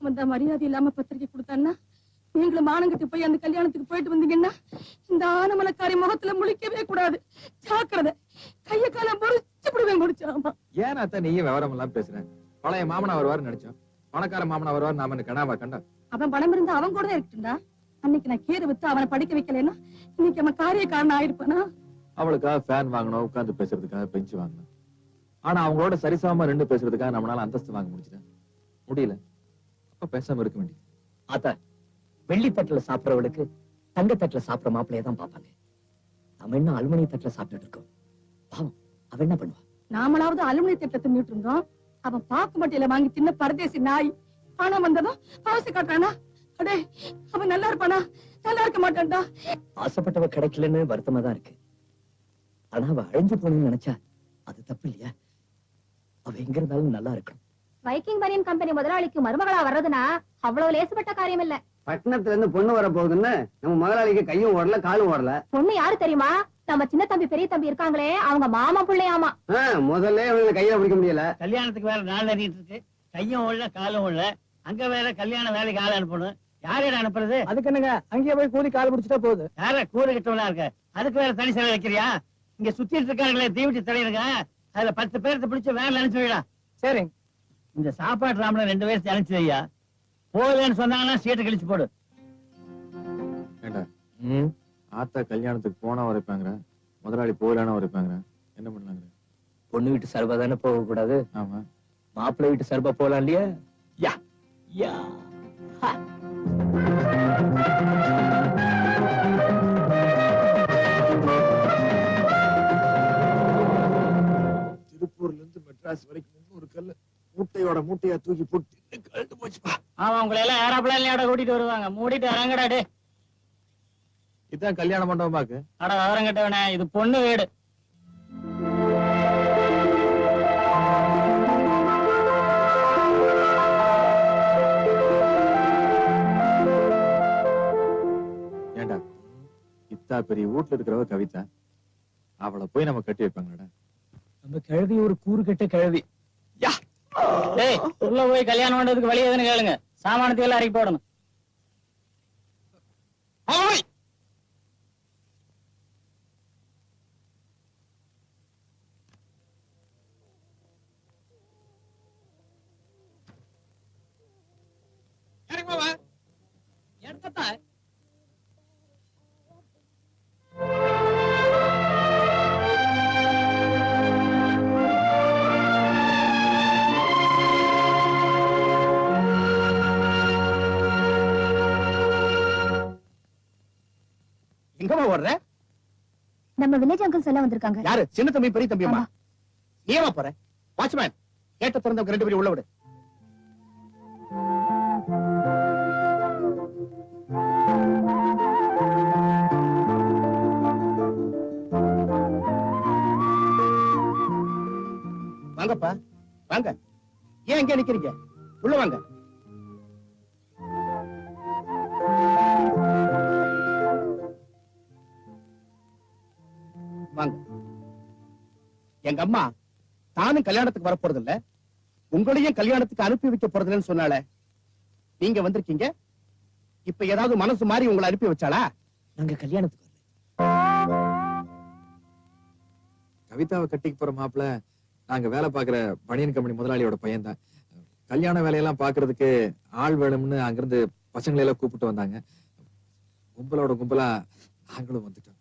வந்தா மரியாதை இல்லாம பத்திரிக்கை கொடுத்தான்னா நீங்களும் மானங்கட்டி போய் அந்த கல்யாணத்துக்கு போயிட்டு வந்தீங்கன்னா இந்த ஆனமலக்காரி முகத்துல முழிக்கவே கூடாது. ஜாக்கிரதை. கைய கால முறிச்சு விடுவேன் முடிச்சாமா ஏன் அத்தை நீயும் விவரம் எல்லாம் பேசுறேன் பழைய மாமனா வருவாரு நினைச்சோம். பணக்கார மாமனா வருவார் நாம கனாவா கண்டா அவன் பணம் இருந்தா அவன் கூட இருக்கட்டும்டா. அன்னைக்கு நான் கீரை வித்து அவனை படிக்க வைக்கலைன்னா இன்னைக்கு அவன் காரிய காரணம் ஆயிருப்பானா? அவளுக்காக ஃபேன் வாங்கணும் உட்கார்ந்து பேசுறதுக்காக பெஞ்சு வாங்கணும். ஆனா அவங்களோட சரிசமமா நின்று பேசுறதுக்காக நம்மளால அந்தஸ்து வாங்க முடிச்சுட்டேன் முடியல. அப்ப பேசாம இருக்க வேண்டியது? ஆத்தா வெள்ளி தட்டுல சாப்பிடறவளுக்கு தங்க தட்டுல சாப்பிடுற மாப்பிள்ளைய தான் பாப்பாங்க நம்ம என்ன அலுமினிய தட்டுல சாப்பிட்டுட்டு இருக்கோம்? பாவம் அவ என்ன பண்ணுவா? நாமளாவது அலுமினிய திட்டத்தை தின்னுட்டு இருந்தோம். அவன் பாக்கு மட்டியில வாங்கி தின்ன பரதேசி நாய். பணம் வந்ததும் ஆசை காட்டுறானா? அடே அவன் நல்லா இருப்பானா? நல்லா இருக்க மாட்டான்டா. ஆசைப்பட்டவ கிடைக்கலன்னு வருத்தமா தான் இருக்கு. ஆனா அவ அழிஞ்சு போகணும்னு நினைச்சா அது தப்பு இல்லையா? அவ எங்க இருந்தாலும் நல்லா இருக்கணும். வைக்கிங் பனியன் கம்பெனி முதலாளிக்கு மருமகளா வர்றதுனா அவ்வளவு லேசுப்பட்ட காரியம் இல்ல பட்டணத்துல இருந்து பொண்ணு வர போகுதுன்னு நம்ம முதலாளிக்கு கையும் ஓடல காலும் ஓடல. பொண்ணு யாரு தெரியுமா? நம்ம சின்ன தம்பி பெரிய தம்பி இருக்காங்களே அவங்க மாமா பிள்ளையாமா. முதல்ல கையில பிடிக்க முடியல. கல்யாணத்துக்கு வேற நாள் அறியிட்டு இருக்கு. கையும் உள்ள காலும் உள்ள அங்க வேற கல்யாண வேலைக்கு ஆள் அனுப்பணும். யாரையோட அனுப்புறது? அதுக்கு என்னங்க? அங்கேயே போய் கூலி கால் பிடிச்சிட்டா போகுது யார கூறு கிட்டவனா இருக்க? அதுக்கு வேற தனி செலவு வைக்கிறியா? இங்க சுத்திட்டு இருக்காங்களே தீவிட்டி தலைவருங்க அதுல பத்து பேர்த்த பிடிச்சு வேலை அனுப்பிச்சு வைடா. சரி இந்த சாப்பாடு ராமல ரெண்டு பேர்த்து அனுப்பிச்சு வையா? போகலன்னு சொன்னாங்கன்னா சீட்டை கழிச்சு போடு. ஆத்தா கல்யாணத்துக்கு போனா உரைப்பாங்க முதலாளி போகலான உரைப்பாங்க என்ன பண்ணலாங்க பொண்ணு வீட்டு சர்பா தானே போக கூடாது ஆமா. மாப்பிள்ளை வீட்டு சர்பா போலாம் இல்லையா? யா யா. திருப்பூர்ல இருந்து மெட்ராஸ் வரைக்கும் ஒரு கல்லு. மூட்டையோட மூட்டையா தூக்கி போட்டு கழட்டு போச்சுப்பா ஆமா உங்களை எல்லாம் ஏரோப்ளேன்லயோட கூட்டிட்டு வருவாங்க. மூடிட்டு இறங்கடா டே இதான் கல்யாண மண்டபமாக்கு அட விவரம் கட்டவனே இது பொண்ணு வீடு. ஏண்டா? இத்தா பெரிய வீட்டுல இருக்கிறவ கவிதா. அவளை போய் நம்ம கட்டி வைப்பாங்கடா நம்ம கிழவி ஒரு கூறு கெட்ட கிழவி டேய் உள்ள போய் கல்யாணம் பண்றதுக்கு வழி எதுன்னு கேளுங்க. சாமானத்தை எல்லாம் இறக்கி போடணும் எங்கம்மா ஓடுற? நம்ம வில்லேஜ் அங்கிள்ஸ் எல்லாம் வந்திருக்காங்க. யாரு? சின்ன தம்பி பெரிய தம்பி அம்மா ஆமா. நீ ஏமா போற? வாட்ச்மேன் கேட்ட திறந்தவங்க ரெண்டு பேரும் உள்ள விடு. வாங்கப்பா வாங்க. ஏன் இங்க நிக்கிறீங்க? உள்ள வாங்க. வாங்க. எங்க அம்மா தானும் கல்யாணத்துக்கு வர போறது இல்ல உங்களையும் கல்யாணத்துக்கு அனுப்பி வைக்க போறதுலன்னு சொன்னால நீங்க வந்திருக்கீங்க. இப்ப ஏதாவது மனசு மாறி உங்களை அனுப்பி வச்சாளா? நாங்க கல்யாணத்துக்கு வரல. கவிதாவை கட்டிக்கு போற மாப்பிள நாங்க வேலை பாக்குற பனியன் கம்பெனி முதலாளியோட பையன் தான் கல்யாண வேலையெல்லாம் பாக்குறதுக்கு ஆள் வேணும்னு அங்கிருந்து பசங்களை எல்லாம் கூப்பிட்டு வந்தாங்க. கும்பலோட கும்பலா நாங்களும் வந்துட்டோம்.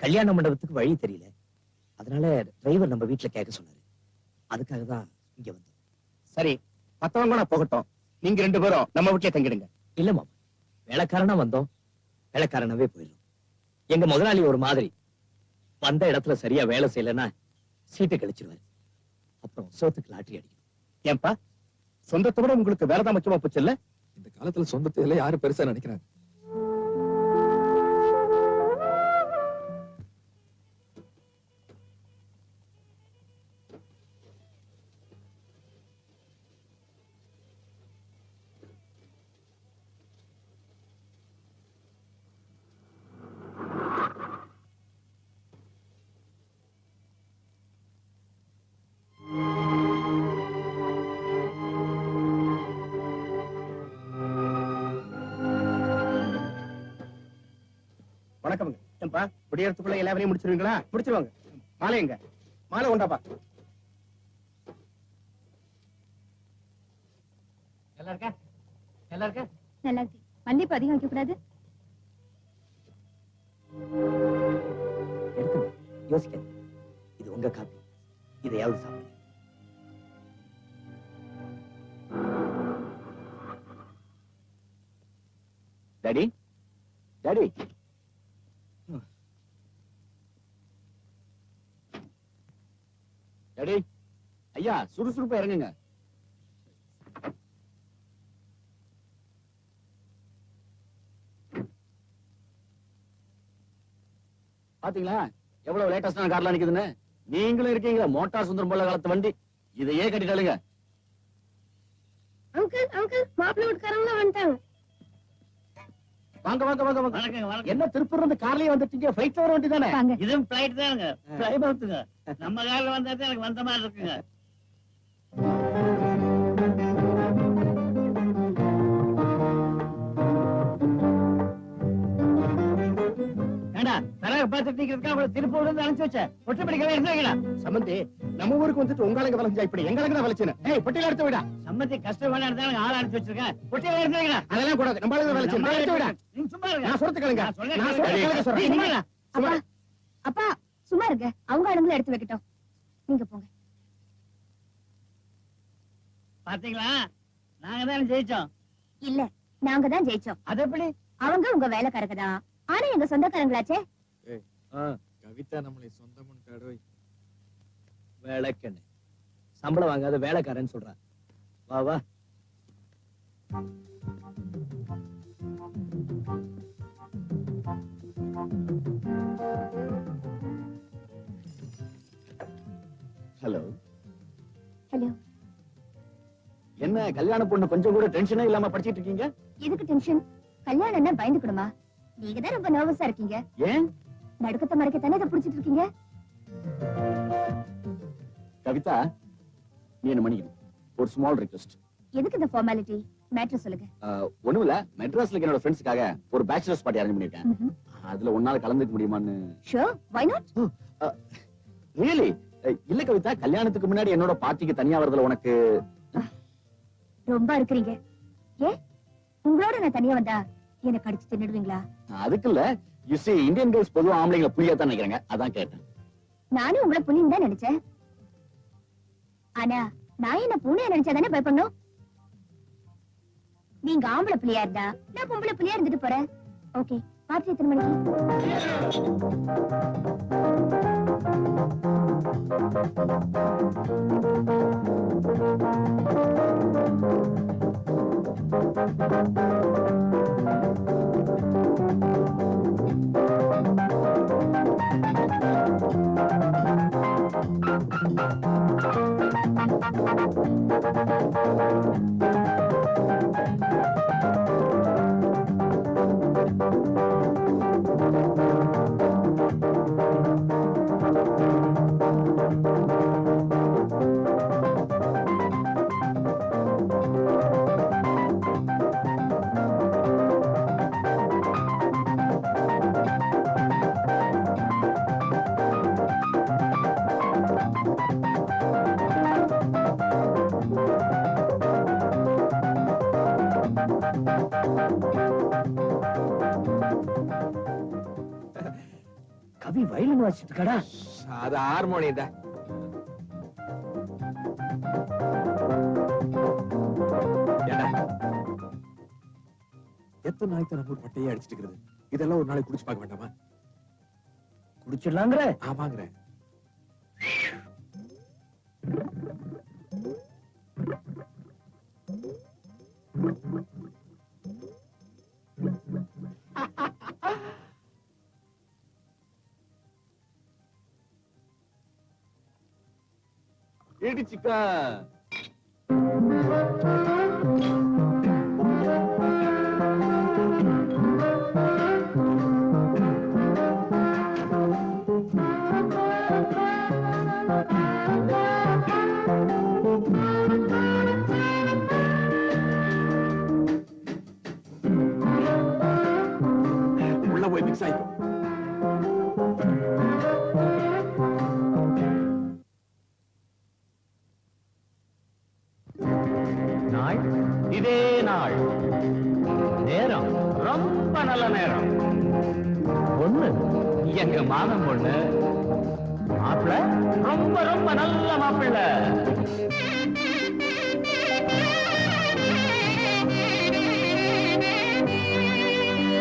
கல்யாண மண்டபத்துக்கு வழி தெரியல. அதனால டிரைவர் நம்ம வீட்டுல கேட்க சொன்னாரு. அதுக்காக தான் இங்க வந்தோம். சரி மத்தவங்க கூட போகட்டும். நீங்க ரெண்டு பேரும் நம்ம வீட்லயே தங்கிடுங்க. இல்ல மாமா வேலைக்காரனா வந்தோம். வேலைக்காரனாவே போயிடும் எங்க முதலாளி ஒரு மாதிரி. வந்த இடத்துல சரியா வேலை செய்யலைன்னா சீட்டு கழிச்சிருவாரு. அப்புறம் சோத்துக்கு லாட்டரி அடிக்கும் ஏன்பா? சொந்தத்தை விட உங்களுக்கு வேலைதான் முக்கியமா போச்சு இல்ல? இந்த காலத்துல சொந்தத்தை எல்லாம் யாரு பெருசா நினைக்கிறாங்க. வணக்கம்ங்க. ஏன்பா விடியறதுக்குள்ள எல்லா வேலையும் முடிச்சிருவீங்களா? முடிச்சிருவாங்க. மாலை எங்க? மாலை உண்டாப்பா. நல்லா இருக்கா? நல்லா இருக்கா? நல்லா இருக்கு. மன்னிப்பு அதிகம் வைக்க கூடாது எடுக்கணும் யோசிக்க இது உங்க காப்பி. இதையாவது சாப்பிடுங்க டாடி டாடி டாடி ஐயா சுறுசுறுப்பா இறங்குங்க. பாத்தீங்களா? எவ்வளவு லேட்டஸ்டான கார்லாம் நிக்குதுன்னு? நீங்களும் இருக்கீங்களா? மோட்டார் சுந்தரம் போல காலத்து வண்டி. இதையே கட்டிட்டாளுங்க. அங்கிள் அங்கிள் மாப்பிள்ளை வீட்டுக்காரங்களா வந்துட்டாங்க. வாங்க வாங்க வாங்க வாங்க. என்ன திருப்பூர் இருந்து கார்லயே வந்துட்டீங்க? ஃபிளைட்ல வர வேண்டியதானே வாங்க. இதுவும் பிளைட் தானுங்க பிளைட் அவுத்துங்க நம்ம காரில் வந்தா தான் எனக்கு வந்த மாதிரி இருக்குங்க. ஏண்டா தரக பார்த்துட்டு நிக்கிறதுக்கு அவளை திருப்பூர்ல இருந்து அனுப்பிச்சு வச்ச? ஒற்றப்படிக்கவே? இருந்தாங்களா சம்பந்தி நம்ம ஊருக்கு வந்துட்டு உங்க வளைஞ்சா இப்படி எங்க தான் வளைச்சுன்னு ஏய் பொட்டியில எடுத்து விடா சம்மத்தி கஷ்டம் வேணாம் தான் ஆள் அனுப்பிச்சு வச்சிருக்கேன். ஒட்டியில எடுத்துங்களா அதெல்லாம் கூடாது. நம்ம ஆளுங்க வளைச்சு எடுத்து விடா நீங்க சும்மா இருங்க. நான் சொல்றது கேளுங்க நான் சொல்றது கேளுங்க சொல்றேன். அப்பா அப்பா சும்மா இருங்க. அவங்க ஆளுங்களை எடுத்து வைக்கட்டும். நீங்க போங்க. பாத்தீங்களா? நாங்க தான் ஜெயிச்சோம்? இல்ல நாங்க தான் ஜெயிச்சோம். அது எப்படி? அவங்க உங்க வேலைக்காரங்க தான். ஆனா எங்க சொந்தக்காரங்களாச்சே? கவிதா நம்மளை சொந்தம் வேலைக்கண்ணு சம்பளம் வாங்காத வேலைக்காரன்னு சொல்றான். வா வா. ஹலோ ஹலோ என்ன கல்யாண பொண்ணு கொஞ்சம் கூட டென்ஷனே இல்லாம படிச்சிட்டு இருக்கீங்க? எதுக்கு டென்ஷன் கல்யாணம்னா பயந்துக்கணுமா? நீங்க தான் ரொம்ப நர்வஸா இருக்கீங்க. ஏன்? நடுக்கத்தை மறைக்க தானே இதை பிடிச்சிட்டு இருக்கீங்க? கவிதா நீ என்ன மன்னிக்கணும். ஒரு ஸ்மால் ரிக்வெஸ்ட் எதுக்கு இந்த ஃபார்மாலிட்டி மேட்ரு சொல்லுங்க. ஒண்ணும் இல்ல மெட்ராஸ்ல என்னோட ஃப்ரெண்ட்ஸ்க்காக ஒரு பேச்சுலர்ஸ் பார்ட்டி அரேஞ்ச் பண்ணிருக்கேன் அதுல ஒன்னால கலந்துக்க முடியுமான்னு. ஷோர் வை நாட் ரியலி இல்ல கவிதா கல்யாணத்துக்கு முன்னாடி என்னோட பார்ட்டிக்கு தனியா வரதுல உனக்கு ரொம்ப இருக்கிறீங்க ஏ உங்களோட நான் தனியா வந்தா என்ன கடிச்சு தின்னுடுவீங்களா? அதுக்கு இல்ல. யூ see இந்தியன் கேர்ள்ஸ் பொதுவா ஆம்பளைங்களை புரியாதான் நினைக்கிறாங்க. அதான் கேட்டேன். நானும் உங்களை புலின்னு தான் நினைச்சேன். ஆனா நான் என்ன பூனையா நினைச்சா தானே பயப்படணும்? நீங்க ஆம்பளை புலியா இருந்தா நான் பொம்பளை புலியா இருந்துட்டு போறேன். ஓகே பார்த்து எத்தனை மணிக்கு கவி வயலின் வாசிட்டு இருக்கடா? அது ஹார்மோனியம் தான்? எத்தனை நாளைக்கு நம்ம பட்டையே அடிச்சிட்டு இதெல்லாம் ஒரு நாளைக்கு குடிச்சு பார்க்க வேண்டாமா? குடிச்சிடலாங்கிற? ஆமாங்கிறேன் இடிச்சுக்கா உள்ள இடிச்சுக்க நாள் நேரம் ரொம்ப நல்ல நேரம். ஒண்ணு. எங்க மாதம் பொண்ணு மாப்பிள்ள ரொம்ப ரொம்ப நல்ல மாப்பிள்ள.